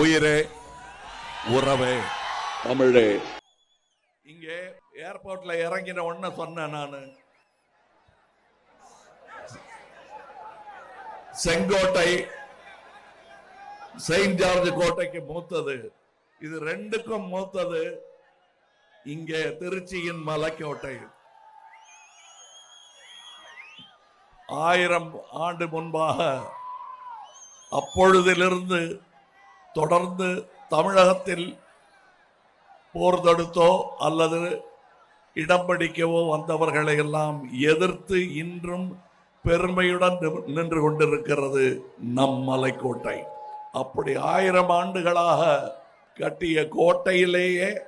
உயிரே உறவே. தமிழே. இங்கே ஏர்போர்ட்ல இறங்கின உடனே சொன்னேன் நானு. செங்கோட்டை செயின்ட் ஜார்ஜ் கோட்டைக்கு மூத்தது. இது ரெண்டுக்கும் மூத்தது. இங்கே திருச்சியின் மலைக்கோட்டை. ஆயிரம் ஆண்டு முன்பாக அப்பொழுதிலிருந்து தொடர்ந்து தமிழகத்தில் போர் தடுத்தோ அல்லது இடம் பிடிக்கவோ வந்தவர்களை எல்லாம் எதிர்த்து இன்றும் பெருமையுடன் நின்று- நின்று கொண்டிருக்கிறது நம் மலைக்கோட்டை. அப்படி ஆயிரம் ஆண்டுகளாக கட்டிய கோட்டையிலேயே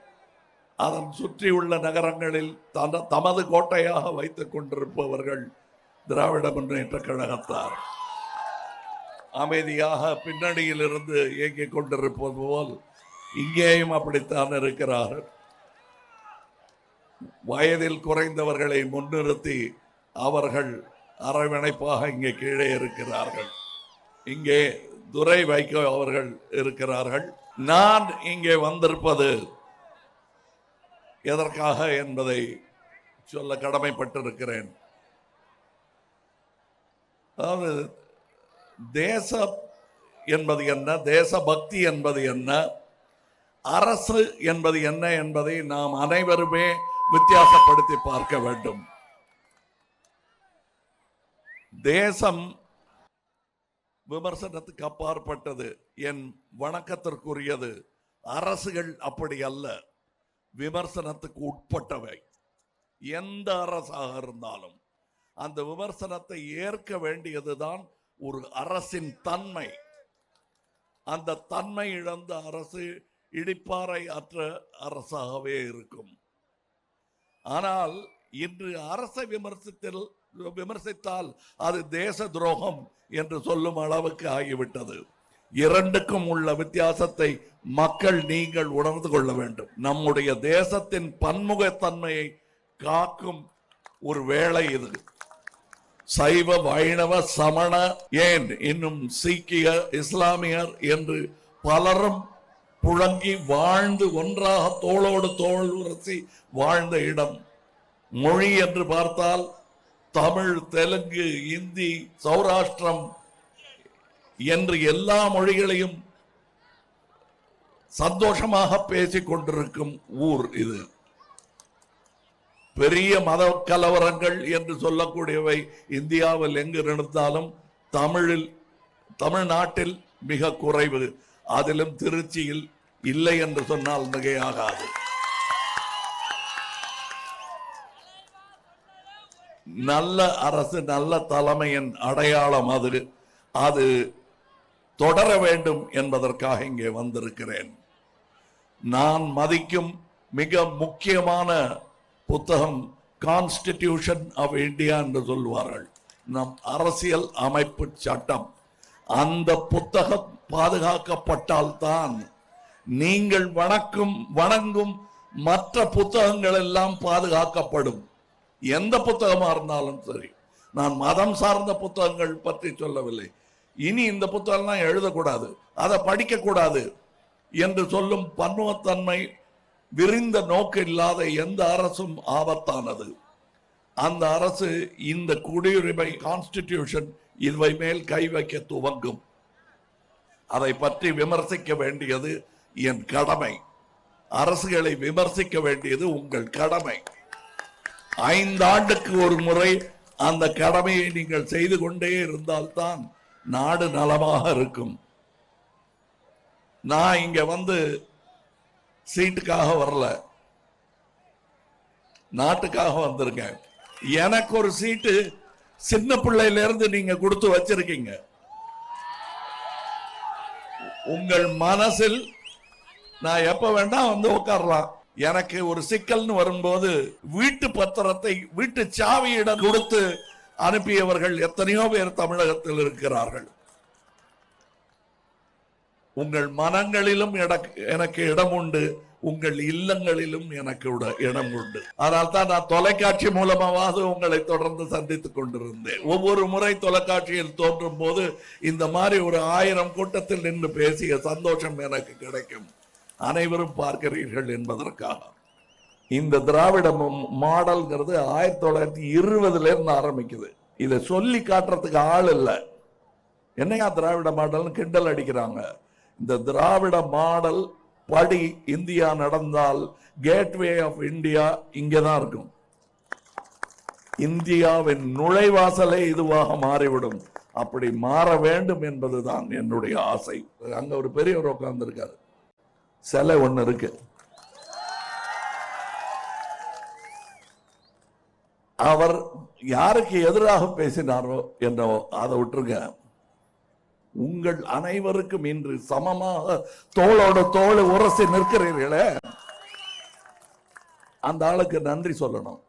அதன் சுற்றியுள்ள நகரங்களில் தன தமது கோட்டையாக வைத்துக் கொண்டிருப்பவர்கள் திராவிட முன்னேற்ற கழகத்தார். அமைதியாக பின்னணியில் இருந்து இயங்கிக் கொண்டிருப்பது போல் இங்கேயும் அப்படித்தான் இருக்கிறார்கள். வயதில் குறைந்தவர்களை முன்னிறுத்தி அவர்கள் அரவணைப்பாக இங்கே கீழே இருக்கிறார்கள். இங்கே துரை வைகோ அவர்கள் இருக்கிறார்கள். நான் இங்கே வந்திருப்பது எதற்காக என்பதை சொல்ல கடமைப்பட்டிருக்கிறேன். அதாவது தேச என்பது என்ன? தேசபக்தி என்பது என்ன? அரசு என்பது என்ன என்பதை நாம் அனைவருமே வித்தியாசப்படுத்தி பார்க்க வேண்டும். தேசம் விமர்சனத்துக்கு அப்பாற்பட்டது. என் வணக்கத்திற்குரியது. அரசுகள் அப்படி அல்ல. விமர்சனத்துக்கு உட்பட்டவை. எந்த அரசாக இருந்தாலும் அந்த விமர்சனத்தை ஏற்க வேண்டியதுதான் ஒரு அரசின் தன்மை. அந்த தன்மை இழந்த அரசு இடிப்பாறை அற்ற அரசாகவே இருக்கும். ஆனால் இன்று அரசை விமர்சித்தில் விமர்சித்தால் அது தேச துரோகம் என்று சொல்லும் அளவுக்கு ஆகிவிட்டது. இரண்டுக்கும் உள்ள வித்தியாசத்தை மக்கள் நீங்கள் உணர்ந்து கொள்ள வேண்டும். நம்முடைய தேசத்தின் பன்முகத்தன்மையை காக்கும் ஒரு வேலை இது. சைவ வைணவ சமண ஏன் இன்னும் சீக்கிய இஸ்லாமியர் என்று பலரும் புழங்கி வாழ்ந்து ஒன்றாக தோளோடு தோல் உரசி வாழ்ந்த இடம். மொழி என்று பார்த்தால் தமிழ் தெலுங்கு இந்தி சௌராஷ்டிரம் என்று எல்லா மொழிகளையும் சந்தோஷமாக பேசிக் கொண்டிருக்கும் ஊர் இது. பெரிய மத கலவரங்கள் என்று சொல்லக்கூடியவை இந்தியாவில் எங்கு நடந்தாலும் தமிழில் தமிழ்நாட்டில் மிக குறைவு. அதிலும் திருச்சியில் இல்லை என்று சொன்னால் மிகையாகாது. நல்ல அரசு நல்ல தலைமையின் அடையாளம் அது. அது தொடர வேண்டும் என்பதற்காக இங்கே வந்திருக்கிறேன். நான் மதிக்கும் மிக முக்கியமான புத்தகம் கான்ஸ்டிடியூஷன் ஆஃப் இந்தியா என்று சொல்வார்கள் நம் அரசியல் அமைப்பு சட்டம். அந்த புத்தகம் பாதுகாக்கப்பட்டால்தான் நீங்கள் வணக்கும் வணங்கும் மற்ற புத்தகங்கள் எல்லாம் பாதுகாக்கப்படும். எந்த புத்தகமாக இருந்தாலும் சரி. நான் மதம் சார்ந்த புத்தகங்கள் பற்றி சொல்லவில்லை. இனி இந்த புத்தகம்லாம் எழுதக்கூடாது. அதை படிக்கக்கூடாது என்று சொல்லும் பன்முகத்தன்மை விரிந்த நோக்கு இல்லாத எந்த அரசும் ஆபத்தானது. அந்த அரசு இந்த குடியுரிமை கான்ஸ்டிடியூஷன் இவை மேல் கை வைக்க துவங்கும். அதை பற்றி விமர்சிக்க வேண்டியது என் கடமை. அரசுகளை விமர்சிக்க வேண்டியது உங்கள் கடமை. ஐந்தாண்டுக்கு ஒரு முறை அந்த கடமையை நீங்கள் செய்து கொண்டே இருந்தால்தான் நாடு நலமாக இருக்கும். நான் இங்க வந்து சீட்டுக்காக வரல. நாட்டுக்காக வந்திருக்கேன். எனக்கு ஒரு சீட்டு சின்ன பிள்ளையில இருந்து நீங்க கொடுத்து வச்சிருக்கீங்க. உங்கள் மனசில் நான் எப்ப வேண்டா வந்து உட்காரலாம். எனக்கு ஒரு சிக்கல்னு வரும்போது வீட்டு பத்திரத்தை வீட்டு சாவியிடம் கொடுத்து அனுப்பியவர்கள் எத்தனையோ பேர் தமிழகத்தில் இருக்கிறார்கள். உங்கள் மனங்களிலும் எனக்கு எனக்கு இடம் உண்டு உங்கள் இல்லங்களிலும் எனக்கு இடம் உண்டு அதனால் தான் நான் தொலைக்காட்சி மூலமாவது உங்களை தொடர்ந்து சந்தித்துக் கொண்டிருந்தேன். ஒவ்வொரு முறை தொலைக்காட்சியில் தோன்றும் போது இந்த மாதிரி ஒரு ஆயிரம் கூட்டத்தில் நின்று பேசிய சந்தோஷம் எனக்கு கிடைக்கும். அனைவரும் பார்க்கிறீர்கள் என்பதற்காக. இந்த திராவிட மாடல்ங்கிறது ஆயிரத்தி தொள்ளாயிரத்தி இருபதுல இருந்து ஆரம்பிக்குது. இதை சொல்லி காட்டுறதுக்கு ஆள் இல்லை. என்னையா திராவிட மாடல்னு கிண்டல் அடிக்கிறாங்க? இந்த திராவிட மாடல் படி இந்தியா நடந்தால் கேட்வே ஆஃப் இந்தியா இங்கே தான் இருக்கும். இந்தியாவின் நுழைவாசலே இதுவாக மாறிவிடும். அப்படி மாற வேண்டும் என்பதுதான் என்னுடைய ஆசை. அங்க ஒரு பெரியவர் உட்கார்ந்துருக்காரு. சிலை ஒன்று இருக்கு. அவர் யாருக்கு எதிராக பேசினாரோ என்னவோ அதை விட்டுருங்க. உங்கள் அனைவருக்கும் இன்று சமமாக தோளோட தோள் உரசி நிற்கிறீர்களே. அந்த ஆளுக்கு நன்றி சொல்லணும்.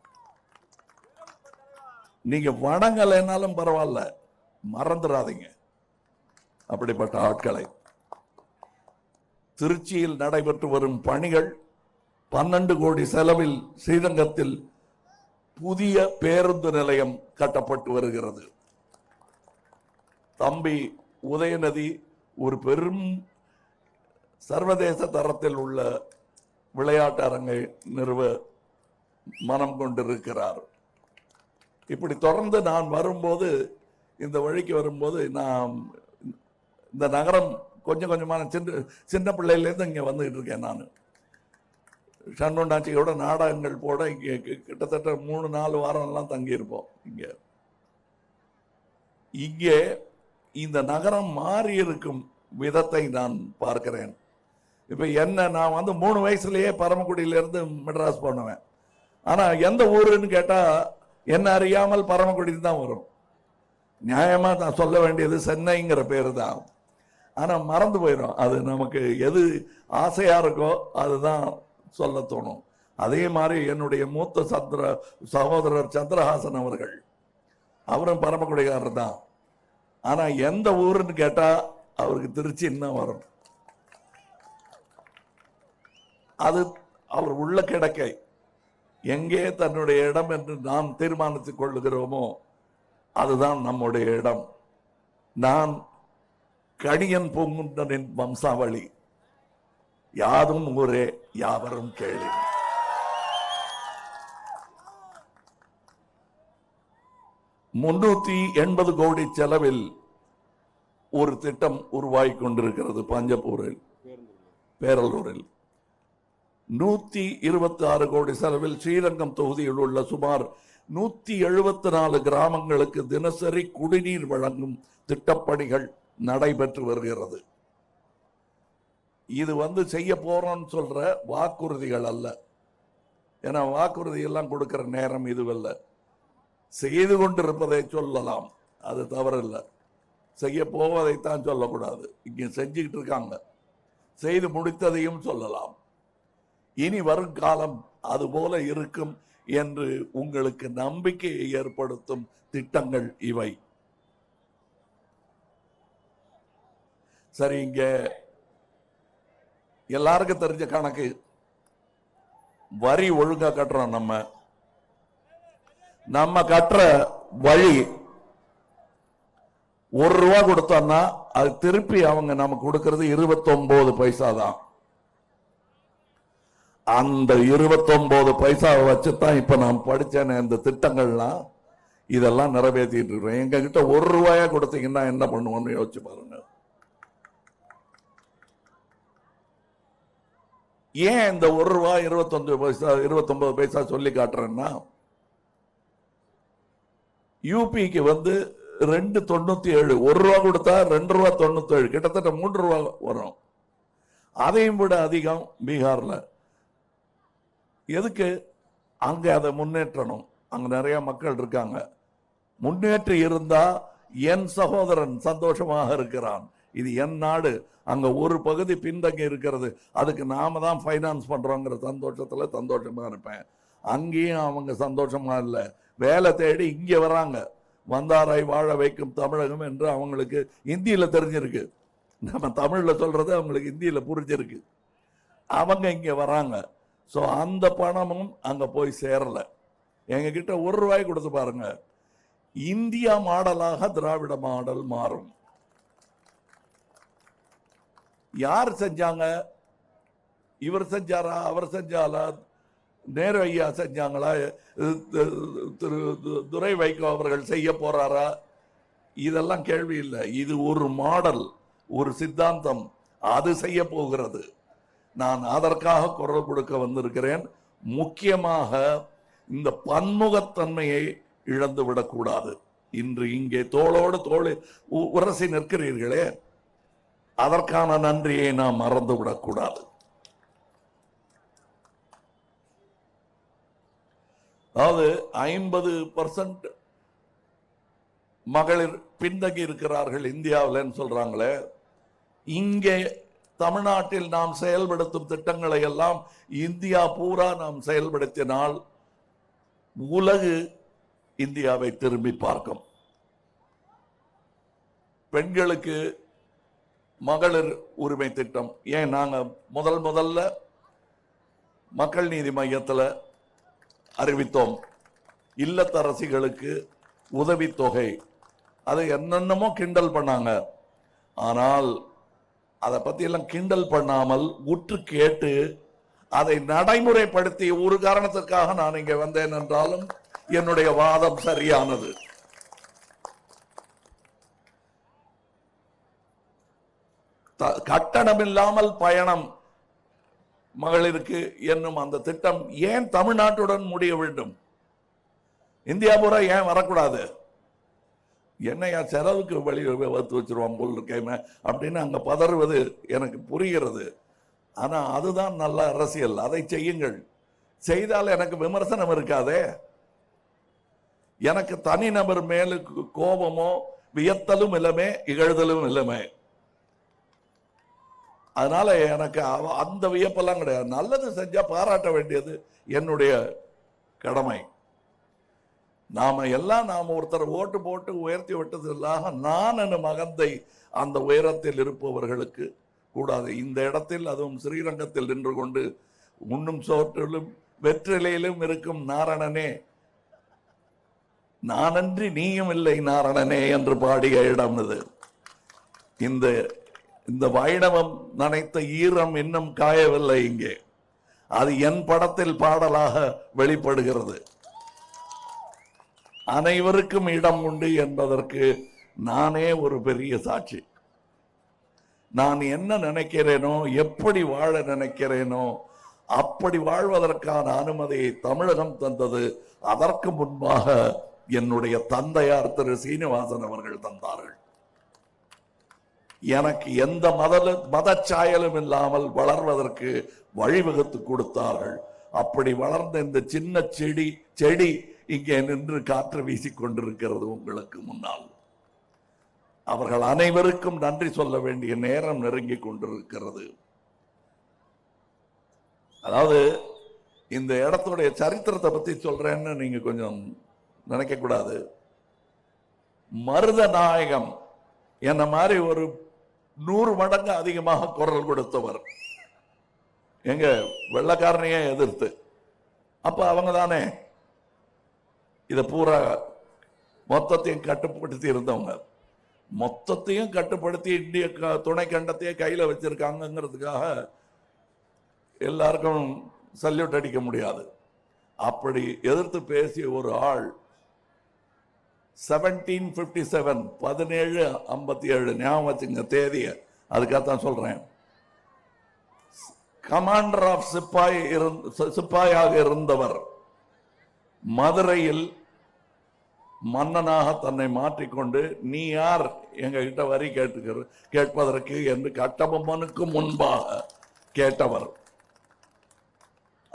நீங்க வணங்கலைனாலும் பரவாயில்ல மறந்துடாதீங்க. அப்படிப்பட்ட ஆட்களை. திருச்சியில் நடைபெற்று வரும் பணிகள் பன்னெண்டு கோடி செலவில் ஸ்ரீரங்கத்தில் புதிய பேருந்து நிலையம் கட்டப்பட்டு வருகிறது. தம்பி உதயநதி ஒரு பெரும் சர்வதேச தரத்தில் உள்ள விளையாட்டு அரங்கை நிறுவ மனம் கொண்டிருக்கிறார். இப்படி தொடர்ந்து நான் வரும்போது இந்த வழிக்கு வரும்போது நான் இந்த நகரம் கொஞ்சம் கொஞ்சமான சின்ன சின்ன பிள்ளையிலேருந்து இங்கே வந்துகிட்டு இருக்கேன் நான். சண்முண்டாச்சியோட நாடகங்கள் போட இங்கே கிட்டத்தட்ட மூணு நாலு வாரம்லாம் தங்கியிருப்போம் இங்கே. இங்கே இந்த நகரம் மாறி இருக்கும் விதத்தை நான் பார்க்கிறேன். இப்போ என்ன நான் வந்து மூணு வயசுலேயே பரமக்குடியிலேருந்து மெட்ராஸ் போனவன். ஆனால் எந்த ஊருன்னு கேட்டால் என்ன அறியாமல் பரமக்குடி தான் வரும். நியாயமாக நான் சொல்ல வேண்டியது சென்னைங்கிற பேர் தான். ஆனால் மறந்து போயிடும். அது நமக்கு எது ஆசையாக இருக்கோ அதுதான் சொல்ல தோணும். அதே மாதிரி என்னுடைய மூத்த சந்திர சகோதரர் சந்திரஹாசன் அவர்கள். அவரும் பரமக்குடிகாரர் தான். ஆனால் எந்த ஊருன்னு கேட்டால் அவருக்கு திருச்சி இன்னும் வரும்? அது அவர் உள்ள கிடக்கை. எங்கே தன்னுடைய இடம் என்று நாம் தீர்மானித்துக் கொள்ளுகிறோமோ அதுதான் நம்முடைய இடம். நான் கணியன் பூங்குன்றனின் வம்சாவளி. யாதும் ஊரே யாவரும் கேளு. முன்னூத்தி எண்பது கோடி செலவில் ஒரு திட்டம் உருவாகி கொண்டிருக்கிறது பஞ்சப்பூரில் பேரலூரில். நூத்தி இருபத்தி ஆறு கோடி செலவில் ஸ்ரீரங்கம் தொகுதியில் உள்ள சுமார் நூத்தி எழுபத்தி நாலு கிராமங்களுக்கு தினசரி குடிநீர் வழங்கும் திட்டப்பணிகள் நடைபெற்று வருகிறது. இது வந்து செய்ய போறோம்னு சொல்ற வாக்குறுதிகள் அல்ல. ஏன்னா வாக்குறுதி எல்லாம் கொடுக்கிற நேரம் இதுவல்ல. செய்து கொண்டிருப்பதை சொல்லலாம். அது தவறில்லை. செய்ய போவதைத்தான் சொல்லக்கூடாது. இங்க செஞ்சுக்கிட்டு இருக்காங்க. செய்து முடித்ததையும் சொல்லலாம். இனி வருங்காலம் அதுபோல இருக்கும் என்று உங்களுக்கு நம்பிக்கையை ஏற்படுத்தும் திட்டங்கள் இவை. சரி இங்க எல்லாருக்கும் தெரிஞ்ச கணக்கு. வரி ஒழுங்கா கட்டுறோம் நம்ம. நம்ம கட்டுற வழி ஒரு ரூபா கொடுத்தோம்னா அது திருப்பி அவங்க நமக்கு கொடுக்கறது இருபத்தொன்பது பைசா தான். அந்த இருபத்தொன்பது பைசாவை வச்சு தான் இப்ப நான் படிச்சேன் இந்த திட்டங்கள்லாம் இதெல்லாம் நிறைவேற்றிட்டு இருக்கிறோம் எங்க கிட்ட ஒரு ரூபாயா கொடுத்தீங்கன்னா என்ன பண்ணுவோம்னு யோசிச்சு பாருங்க. ஏன் இந்த ஒரு ரூபா இருபத்தொன்பது பைசா இருபத்தொன்பது பைசா சொல்லி காட்டுறேன்னா யூபிக்கு வந்து ரெண்டு தொண்ணூத்தி ஏழு ஒரு ரூபா கொடுத்தா ரெண்டு ரூபா தொண்ணூத்தி ஏழு கிட்டத்தட்ட மூன்று ரூபா வரும். அதையும் விட அதிகம் பீகார்ல. எதுக்கு? அங்க அதை முன்னேற்றணும். அங்க நிறைய மக்கள் இருக்காங்க. முன்னேற்றி இருந்தா என் சகோதரன் சந்தோஷமாக இருக்கிறான். இது என் நாடு. அங்க ஒரு பகுதி பின்தங்கி இருக்கிறது. அதுக்கு நாம தான் ஃபைனான்ஸ் பண்றோங்கிற சந்தோஷத்துல சந்தோஷமா இருப்பேன். அங்கேயும் அவங்க சந்தோஷமா இல்லை. வேலை தேடி இங்கே வராங்க. வந்தாரை வாழ வைக்கும் தமிழகம் என்று அவங்களுக்கு இந்தியில் தெரிஞ்சிருக்கு. நம்ம தமிழில் சொல்கிறது அவங்களுக்கு இந்தியில் புரிஞ்சிருக்கு. அவங்க இங்கே வராங்க. ஸோ அந்த பணமும் அங்கே போய் சேரல. எங்ககிட்ட ஒரு ரூபாய் கொடுத்து பாருங்க. இந்தியா மாடலாக திராவிட மாடல் மாறும். யார் செஞ்சாங்க? இவர் செஞ்சாரா? அவர் செஞ்சாரா நேரு ஐயா செஞ்சாங்களா? திரு துரை வைகோ அவர்கள் செய்ய போறாரா? இதெல்லாம் கேள்வி இல்லை. இது ஒரு மாடல் ஒரு சித்தாந்தம். அது செய்ய போகிறது. நான் அதற்காக குரல் கொடுக்க வந்திருக்கிறேன். முக்கியமாக இந்த பன்முகத்தன்மையை இழந்து விடக்கூடாது. இன்று இங்கே தோளோடு தோள் உ- உரசி நிற்கிறீர்களே. அதற்கான நன்றியை நாம் மறந்து விடக்கூடாது. அதாவது ஐம்பது பர்சன்ட் மகளிர் பின்தங்கி இருக்கிறார்கள் இந்தியாவில்னு சொல்றாங்களே. இங்கே தமிழ்நாட்டில் நாம் செயல்படுத்தும் திட்டங்களை எல்லாம் இந்தியா பூரா நாம் செயல்படுத்தினால் உலகு இந்தியாவை திரும்பி பார்க்கும். பெண்களுக்கு மகளிர் உரிமை திட்டம். ஏன் நாங்கள் முதல் முதல்ல மக்கள் நீதி மையத்தில் அறிவித்தோம். இல்லத்தரசிகளுக்கு உதவித்தொகை. அதை என்னென்னமோ கிண்டல் பண்ணாங்க. ஆனால் அதை பற்றியெல்லாம் எல்லாம் கிண்டல் பண்ணாமல் உற்று கேட்டு அதை நடைமுறைப்படுத்தி ஒரு காரணத்துக்காக நான் இங்கே வந்தேன் என்றாலும் என்னுடைய வாதம் சரியானது. த- கட்டணமில்லாமல் பயணம் மகளிருக்கு என்னும் அந்த திட்டம் ஏன் தமிழ்நாட்டுடன் முடிய வேண்டும்? இந்தியா பூரா ஏன் வரக்கூடாது? என்னையா செலவுக்கு வழி வகுத்து வச்சிருவான் போல் இருக்கேமே அப்படின்னு அங்கே பதறுவது எனக்கு புரிகிறது. ஆனால் அதுதான் நல்ல அரசியல். அதை செய்யுங்கள். செய்தால் எனக்கு விமர்சனம் இருக்காதே. எனக்கு தனிநபர் மேலுக்கு கோபமோ வியத்தலும் இல்லமே இகழ்தலும் இல்லமே. அதனால் எனக்கு அவ- அந்த வியப்பெல்லாம் கிடையாது. நல்லது செஞ்சால் பாராட்ட வேண்டியது என்னுடைய கடமை. நாம் எல்லாம் நாம் ஒருத்தர் ஓட்டு போட்டு உயர்த்தி விட்டது நான் என் மகந்தை அந்த உயரத்தில் இருப்பவர்களுக்கு கூடாது. இந்த இடத்தில் அதுவும் ஸ்ரீரங்கத்தில் நின்று கொண்டு உண்ணும் சோற்றிலும் வெற்றிலையிலும் இருக்கும் நாரணனே. நானன்றி நீயும் இல்லை நாரணனே என்று பாடிய இடம் இது. இந்த இந்த வைணவம் நனைத்த ஈரம் இன்னும் காயவில்லை இங்கே. அது என் படத்தில் பாடலாக வெளிப்படுகிறது. அனைவருக்கும் இடம் உண்டு என்பதற்கு நானே ஒரு பெரிய சாட்சி. நான் என்ன நினைக்கிறேனோ எப்படி வாழ நினைக்கிறேனோ அப்படி வாழ்வதற்கான அனுமதியை தமிழகம் தந்தது. அதற்கு முன்பாக என்னுடைய தந்தையார் திரு சீனிவாசன் அவர்கள் தந்தார்கள். எனக்கு எந்த மத மதச்சாயலும் இல்லாமல் வளர்வதற்கு வழிவகுத்து கொடுத்தார்கள். அப்படி வளர்ந்த இந்த சின்ன செடி செடி இங்கே நின்று காற்று வீசி கொண்டிருக்கிறது உங்களுக்கு முன்னால். அவர்கள் அனைவருக்கும் நன்றி சொல்ல வேண்டிய நேரம் நெருங்கி கொண்டிருக்கிறது. அதாவது இந்த இடத்துடைய சரித்திரத்தை பத்தி சொல்றேன்னு நீங்க கொஞ்சம் நினைக்க கூடாது. மருத நாயகம் என்ன மாதிரி ஒரு நூறு மடங்கு அதிகமாக குரல் கொடுத்தவர். எங்க வெள்ளக்காரனையே எதிர்த்து. அப்ப அவங்க தானே இதை பூரா மொத்தத்தையும் கட்டுப்படுத்தி இருந்தவங்க. மொத்தத்தையும் கட்டுப்படுத்தி இந்திய க- துணை கண்டத்தையே கையில வச்சிருக்காங்கங்கிறதுக்காக எல்லாருக்கும் சல்யூட் அடிக்க முடியாது. அப்படி எதிர்த்து பேசிய ஒரு ஆள் செவன்டீன் ஃபிஃப்டி செவன் பதினேழு ஐம்பத்தி ஏழு ஞாபகம் வச்சுங்க தேதியை. அதுக்காகத்தான் சொல்கிறேன் கமாண்டர் ஆஃப் சிப்பாய் சிப்பாயாக இருந்தவர் மதுரையில் மன்னனாக தன்னை மாற்றிக்கொண்டு நீ யார்? எங்ககிட்ட வரி கேட்டுக்கிற கேட்பதற்கு என்று கட்டபொம்மனுக்கு முன்பாக கேட்டவர்.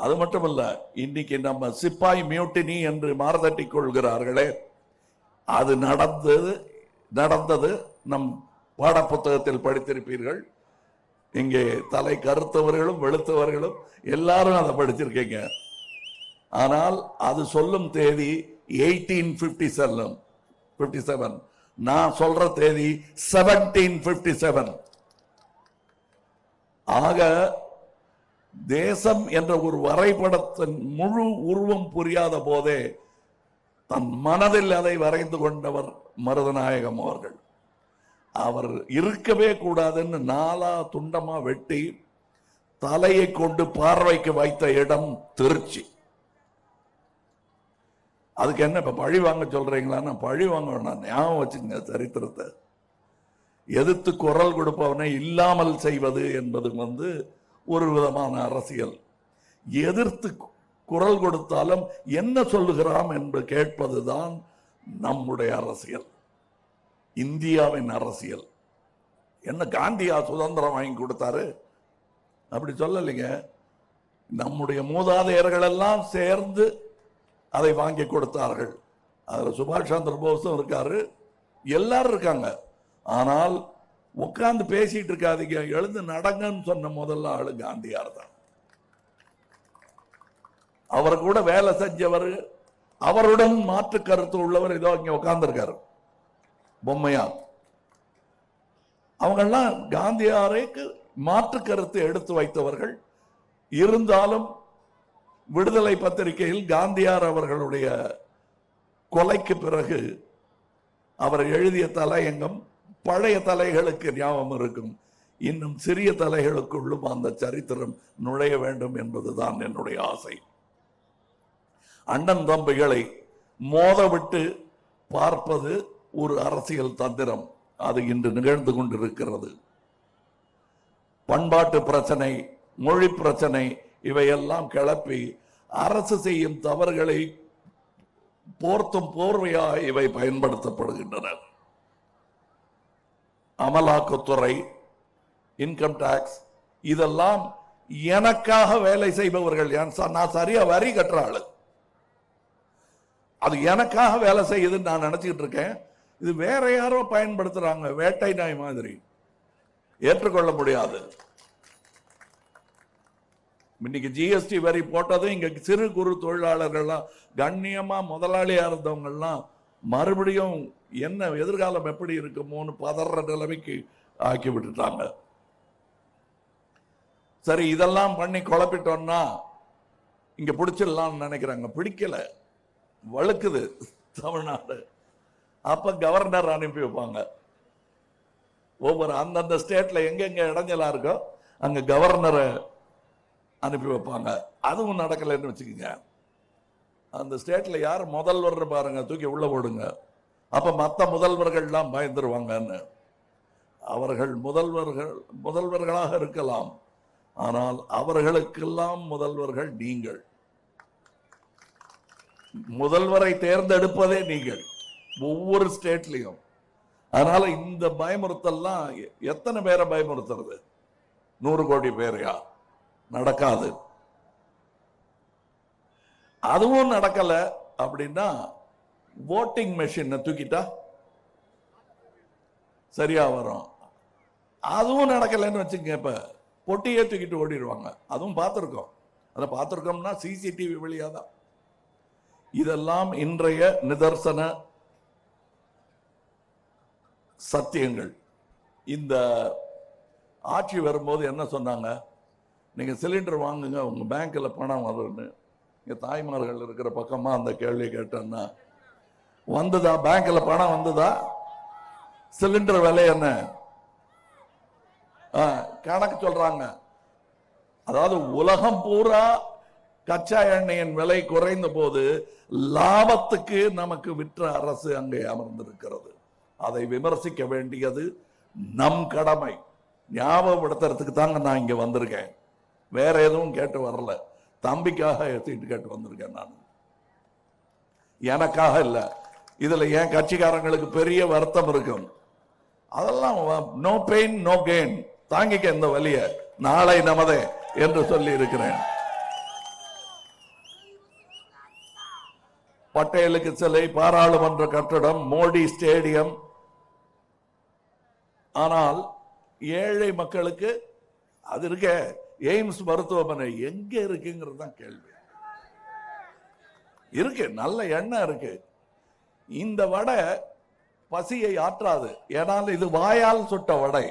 அது மட்டுமல்ல இன்னைக்கு நம்ம சிப்பாய் மியூட்டினி என்று மாறுதட்டிக் கொள்கிறார்களே அது நடந்தது நடந்தது. நம் பாடப்புத்தகத்தில் படித்திருப்பீர்கள். இங்கே தலை கருத்தவர்களும் வெளுத்தவர்களும் எல்லாரும் அதை படிச்சிருக்கீங்க. ஆனால் அது சொல்லும் தேதி எயிட்டீன் பிப்டி செல்லும் பிப்டி செவன் நான் சொல்ற தேதி செவன்டீன் பிப்டி செவன் ஆக தேசம் என்ற ஒரு வரைபடத்தின் முழு உருவம் புரியாத போதே தன் மனதில் அதை வரைந்து கொண்டவர் மருதநாயகம் அவர்கள். அவர் இருக்கவே கூடாதுன்னு நாலா துண்டமா வெட்டி தலையை கொண்டு பார்வைக்கு வைத்த இடம் திருச்சி. அதுக்கு என்ன இப்ப பழி வாங்க சொல்றீங்களா? பழி வாங்க வேணாம். ஞாபகம் வச்சுங்க சரித்திரத்தை. எதிர்த்து குரல் கொடுப்பவனை இல்லாமல் செய்வது என்பது வந்து ஒரு விதமான அரசியல். எதிர்த்து குரல் கொடுத்தாலும் என்ன சொல்லுகிறான் என்று கேட்பதுதான் நம்முடைய அரசியல். இந்தியாவின் அரசியல். என்ன காந்தியா சுதந்திரம் வாங்கி கொடுத்தாரு? அப்படி சொல்லலைங்க. நம்முடைய மூதாதையர்கள் எல்லாம் சேர்ந்து அதை வாங்கி கொடுத்தார்கள். அதில் சுபாஷ் சந்திர போஸும் இருக்காரு. எல்லாரும் இருக்காங்க. ஆனால் உட்காந்து பேசிட்டு இருக்காதீங்க. எழுந்து நடங்கன்னு சொன்ன முதல்ல ஆளு காந்தியார் தான் அவர் கூட வேலை செஞ்சவர் அவருடன் மாற்று கருத்து உள்ளவர் ஏதோ இங்க உட்கார்ந்துருக்காரு பொம்மையா. அவங்கெல்லாம் காந்தியாருக்கு மாற்று கருத்து எடுத்து வைத்தவர்கள். இருந்தாலும் விடுதலை பத்திரிகையில் காந்தியார் அவர்களுடைய கொலைக்கு பிறகு அவர் எழுதிய தலையங்கம் பழைய தலைகளுக்கு ஞாபகம் இருக்கும். இன்னும் சிறிய தலைகளுக்குள்ளும் அந்த சரித்திரம் நுழைய வேண்டும் என்பதுதான் என்னுடைய ஆசை. அண்ணன் தம்பிகளை மோதவிட்டு பார்ப்பது ஒரு அரசியல் தந்திரம். அது இன்று நிகழ்ந்து கொண்டிருக்கிறது. பண்பாட்டு பிரச்சனை மொழி பிரச்சனை இவையெல்லாம் கிளப்பி அரசு செய்யும் தவறுகளை போர்த்தும் போர்வையாக இவை பயன்படுத்தப்படுகின்றன. அமலாக்கத்துறை இன்கம் டாக்ஸ் இதெல்லாம் எனக்காக வேலை செய்பவர்கள். என் நான் சரியா வரி கட்டுற ஆளு. அது எனக்காக வேலை செய்யுதுன்னு நான் நினச்சிக்கிட்டு இருக்கேன். இது வேற யாரோ பயன்படுத்துறாங்க வேட்டை நாய் மாதிரி. ஏற்றுக்கொள்ள முடியாது. இன்னைக்கு ஜிஎஸ்டி வரி போட்டதும் இங்க சிறு குறு தொழிலாளர்கள்லாம் கண்ணியமா முதலாளியா இருந்தவங்கெல்லாம் மறுபடியும் என்ன எதிர்காலம் எப்படி இருக்குமோன்னு பதற நிலைமைக்கு ஆக்கி விட்டுட்டாங்க. சரி இதெல்லாம் பண்ணி குழப்பிட்டோம்னா இங்க பிடிச்சிடலாம்னு நினைக்கிறாங்க. பிடிக்கல. வழுக்குது தமிழ்நாடு. அப்போ கவர்னர் அனுப்பி வைப்பாங்க. ஒவ்வொரு அந்தந்த ஸ்டேட்ல எங்கெங்க இடைஞ்சலாக இருக்கோ அங்க கவர்னரை அனுப்பி வைப்பாங்க. அதுவும் நடக்கலைன்னு வச்சுக்கோங்க. அந்த ஸ்டேட்டில் யார் முதல்வர் பாருங்க தூக்கி உள்ளே போடுங்க. அப்போ மற்ற முதல்வர்கள்லாம் பயந்துருவாங்கன்னு. அவர்கள் முதல்வர்கள் முதல்வர்களாக இருக்கலாம். ஆனால் அவர்களுக்கெல்லாம் முதல்வர்கள் நீங்கள். முதல்வரை தேர்ந்தெடுப்பதே நீங்கள். ஒவ்வொரு ஸ்டேட்லையும். அதனால இந்த பயமுறுத்தல்லாம் எ- எத்தனை பேரை பயமுறுத்துறது? நூறு கோடி பேரையா? நடக்காது. அதுவும் நடக்கல அப்படின்னா ஓட்டிங் மெஷின் தூக்கிட்டா? சரியா வரும். அதுவும் நடக்கலைன்னு வச்சுங்க இப்ப. பொட்டியே தூக்கிட்டு ஓடிடுவாங்க. அதுவும் பார்த்துருக்கோம். அதை பார்த்துருக்கோம்னா சிசிடிவி வழியா தான் இதெல்லாம் இன்றைய நிதர்சன சத்தியங்கள். இந்த ஆட்சி வரும்போது என்ன சொன்னாங்க? நீங்கள் சிலிண்டர் வாங்குங்க உங்கள் பேங்க்கில் பணம் வரும்னு. இங்கே தாய்மார்கள் இருக்கிற பக்கமாக அந்த கேள்வி கேட்டேன்னா வந்ததா? பேங்க்கில் பணம் வந்ததா? சிலிண்டர் விலை என்ன? ஆ, கணக்கு சொல்கிறாங்க அதாவது உலகம் பூரா கச்சா எண்ணெயின் விலை குறைந்த போது லாபத்துக்கு நமக்கு விற்ற அரசு அங்கே அமர்ந்திருக்கிறது. அதை விமர்சிக்க வேண்டியது நம் கடமை. ஞாபகப்படுத்துறதுக்கு தாங்க நான் இங்கே வந்திருக்கேன். வேற எதுவும் கேட்டு வரல. தம்பிக்காக எடுத்துக்கிட்டு கேட்டு வந்திருக்கேன் நான். எனக்காக இல்லை. இதில் என் கட்சிக்காரங்களுக்கு பெரிய வருத்தம் இருக்கும். அதெல்லாம் நோ பெயின் நோ கெயின் தாங்கிக்க இந்த வழியை. நாளை நமதே என்று சொல்லி இருக்கிறேன். பட்டேலுக்கு சிலை பாராளுமன்ற கட்டடம் மோடி ஸ்டேடியம். ஆனால் ஏழை மக்களுக்கு அது இருக்க எய்ம்ஸ் மருத்துவமனை எங்க இருக்குங்கிறது தான் கேள்வி. இருக்கு நல்ல எண்ணம் இருக்கு. இந்த வடை பசியை ஆற்றாது. ஏன்னால் இது வாயால் சுட்ட வடை.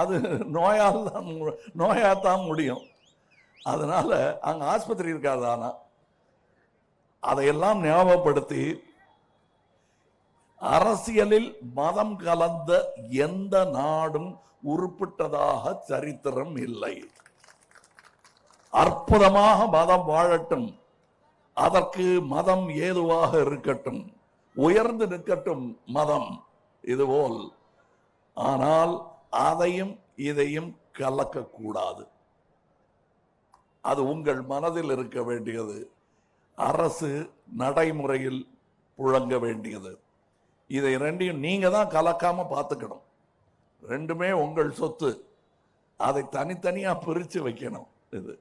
அது நோயால் தான் நோயாத்தான் முடியும். அதனால அங்க ஆஸ்பத்திரி இருக்காது ஆனால் அதையெல்லாம் ஞாபகப்படுத்தி அரசியலில் மதம் கலந்த எந்த நாடும் உருப்பிட்டதாக சரித்திரம் இல்லை. அற்புதமாக மதம் வாழட்டும். அதற்கு மதம் ஏதுவாக இருக்கட்டும். உயர்ந்து நிற்கட்டும் மதம் இதுபோல். ஆனால் அதையும் இதையும் கலக்கக்கூடாது. அது உங்கள் மனதில் இருக்க வேண்டியது. அரசு நடைமுறையில் புழங்க வேண்டியது. இதை ரெண்டையும் நீங்கள் தான் கலக்காமல் பார்த்துக்கணும் ரெண்டுமே உங்கள் சொத்து. அதை தனித்தனியாக பிரித்து வைக்கணும் இது.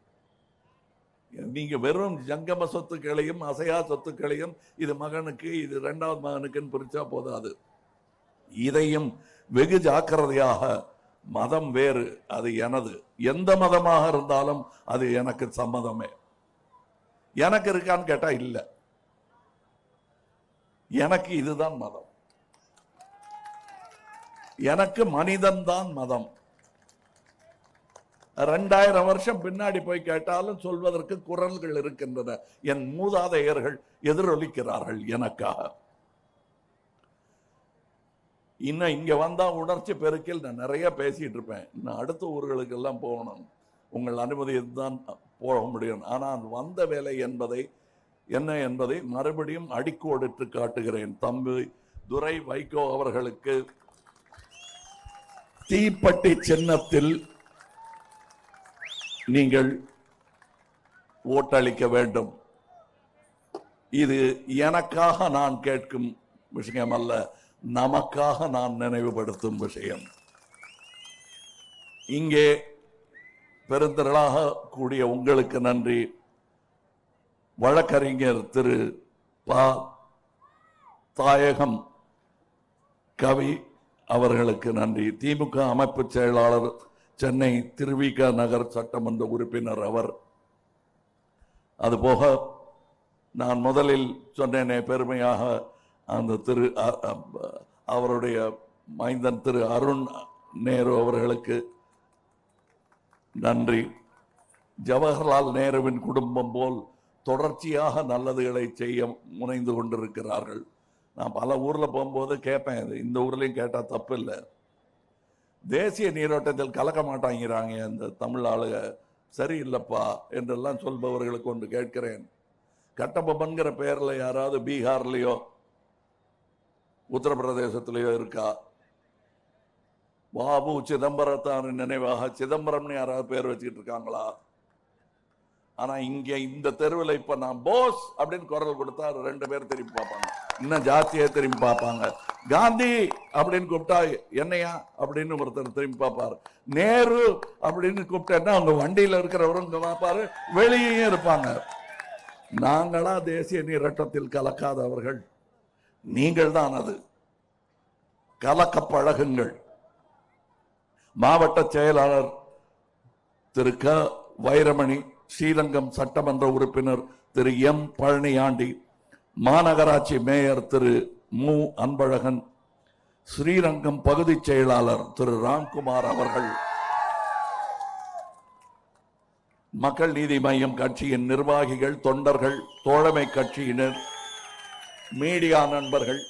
நீங்கள் வெறும் ஜங்கம சொத்துக்களையும் அசையா சொத்துக்களையும் இது மகனுக்கு இது ரெண்டாவது மகனுக்குன்னு பிரித்தா போதாது. இதையும் வெகு ஜாக்கிரதையாக மதம் வேறு அது எனது. எந்த மதமாக இருந்தாலும் அது எனக்கு சம்மதமே. எனக்கு இருக்கான்னு கேட்டா இல்ல. எனக்கு இதுதான் மதம். எனக்கு மனிதன் தான் மதம். ரெண்டாயிரம் வருஷம் பின்னாடி போய் கேட்டாலும் சொல்வதற்கு குரல்கள் இருக்கின்றன. என் மூதாதையர்கள் எதிரொலிக்கிறார்கள் எனக்காக. இன்னும் இங்க வந்தா உணர்ச்சி பெருக்கில் நான் நிறைய பேசிட்டு இருப்பேன். இன்னும் அடுத்த ஊர்களுக்கு எல்லாம் போகணும். உங்கள் அனுமதி தான் போக முடியும். ஆனால் வந்த வேலை என்பதை என்ன என்பதை மறுபடியும் அடிக்கோடிட்டு காட்டுகிறேன். தம்பி துரை வைகோ அவர்களுக்கு தீப்பட்டி சின்னத்தில் நீங்கள் ஓட்டளிக்க வேண்டும். இது எனக்காக நான் கேட்கும் விஷயம் அல்ல நமக்காக நான் நினைவுபடுத்தும் விஷயம். இங்கே பெருந்திரளாக கூடிய உங்களுக்கு நன்றி. வழக்கறிஞர் திரு. ப. தாயகம் கவி அவர்களுக்கு நன்றி. திமுக அமைப்பு செயலாளர் சென்னை திருவிக நகர் சட்டமன்ற உறுப்பினர் அவர். அதுபோக நான் முதலில் சொன்னேனே பெருமையாக அந்த திரு. அ- அவருடைய மைந்தன் திரு. அருண் நேரு அவர்களுக்கு நன்றி. ஜவஹர்லால் நேருவின் குடும்பம் போல் தொடர்ச்சியாக நல்லதுகளை செய்ய முனைந்து கொண்டிருக்கிறார்கள். நான் பல ஊரில் போகும்போது கேட்பேன் இது இந்த ஊர்லேயும் கேட்டால் தப்பு இல்லை. தேசிய நீரோட்டத்தில் கலக்க மாட்டாங்கிறாங்க அந்த தமிழ் ஆளுக. சரியில்லைப்பா என்றெல்லாம் சொல்பவர்களுக்கு ஒன்று கேட்கிறேன். கட்டபொம்மன்கிற பேரில் யாராவது பீகார்லேயோ உத்தரப்பிரதேசத்திலேயோ இருக்கா? பாபு சிதம்பரத்தான் நினைவாக சிதம்பரம்னு யாராவது பேர் வச்சுக்கிட்டு இருக்காங்களா? ஆனா இங்க இந்த தெருவில் இப்ப நான் போஸ் அப்படின்னு குரல் கொடுத்தா ரெண்டு பேர் திரும்பி பார்ப்பாங்க. இன்னும் ஜாஸ்தியா திரும்பி பார்ப்பாங்க. காந்தி அப்படின்னு கூப்பிட்டா என்னையா? அப்படின்னு ஒருத்தர் திரும்பி பார்ப்பாரு. நேரு அப்படின்னு கூப்பிட்டேன்னா அவங்க வண்டியில இருக்கிறவரும் இங்க பார்ப்பாரு. வெளியே இருப்பாங்க. நாங்களா தேசிய நீரட்டத்தில் கலக்காதவர்கள். நீங்கள் தான் அது. கலக்க பழகுங்கள். மாவட்ட செயலாளர் திரு க. வைரமணி ஸ்ரீரங்கம் சட்டமன்ற உறுப்பினர் திரு எம். பழனியாண்டி மாநகராட்சி மேயர் திரு மு. அன்பழகன் ஸ்ரீரங்கம் பகுதி செயலாளர் திரு ராம்குமார் அவர்கள். மக்கள் நீதி மையம் கட்சியின் நிர்வாகிகள் தொண்டர்கள் தோழமை கட்சியினர் மீடியா நண்பர்கள்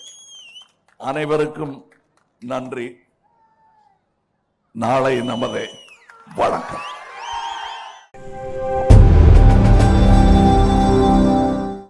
அனைவருக்கும் நன்றி. நாளை நமது. வணக்கம்.